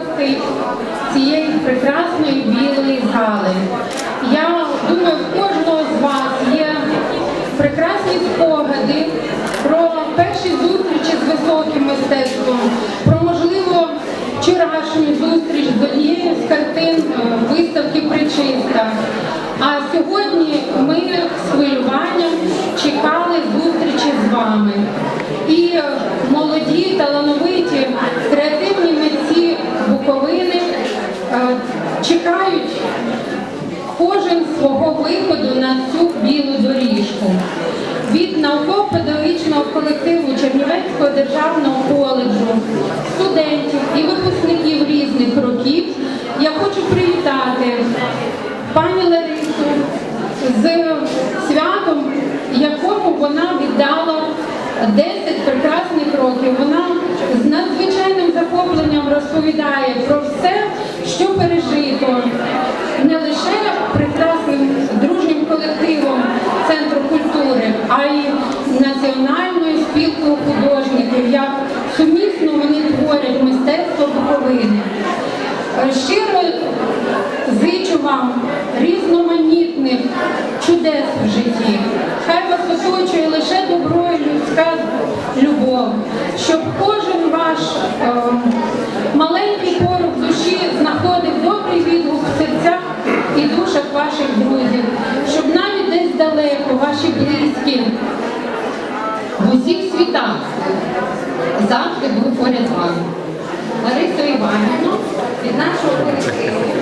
гостей цієї прекрасної білої зали. Я думаю, в кожного з вас є прекрасні спогади про перші зустрічі з високим мистецтвом, про можливо вчорашню зустріч з однією з картин е, виставки Причиста. А сьогодні ми з хвилюванням чекали зустрічі з вами. І е, молоді, талановиті, чекають кожен свого виходу на цю білу доріжку. Від науково-педагогічного колективу Чернівецького державного коледжу, студентів і випускників різних років я хочу привітати пані Ларису з святом, якому вона 10 прекрасних років. Вона з надзвичайним захопленням розповідає про все, що пережито не лише прекрасним дружнім колективом Центру культури, а й національною спілкою художників, як сумісно вони творять мистецтво Буковини. Щиро зичу вам різноманітних чудес в житті. Хай вас оточує лише любов, щоб кожен ваш ем, маленький порох душі знаходив добрий відгук в серцях і душах ваших друзів, щоб навіть десь далеко ваші близькі в усіх світах завжди були поряд з вами. Ларисо Іванівно від нашого колективу.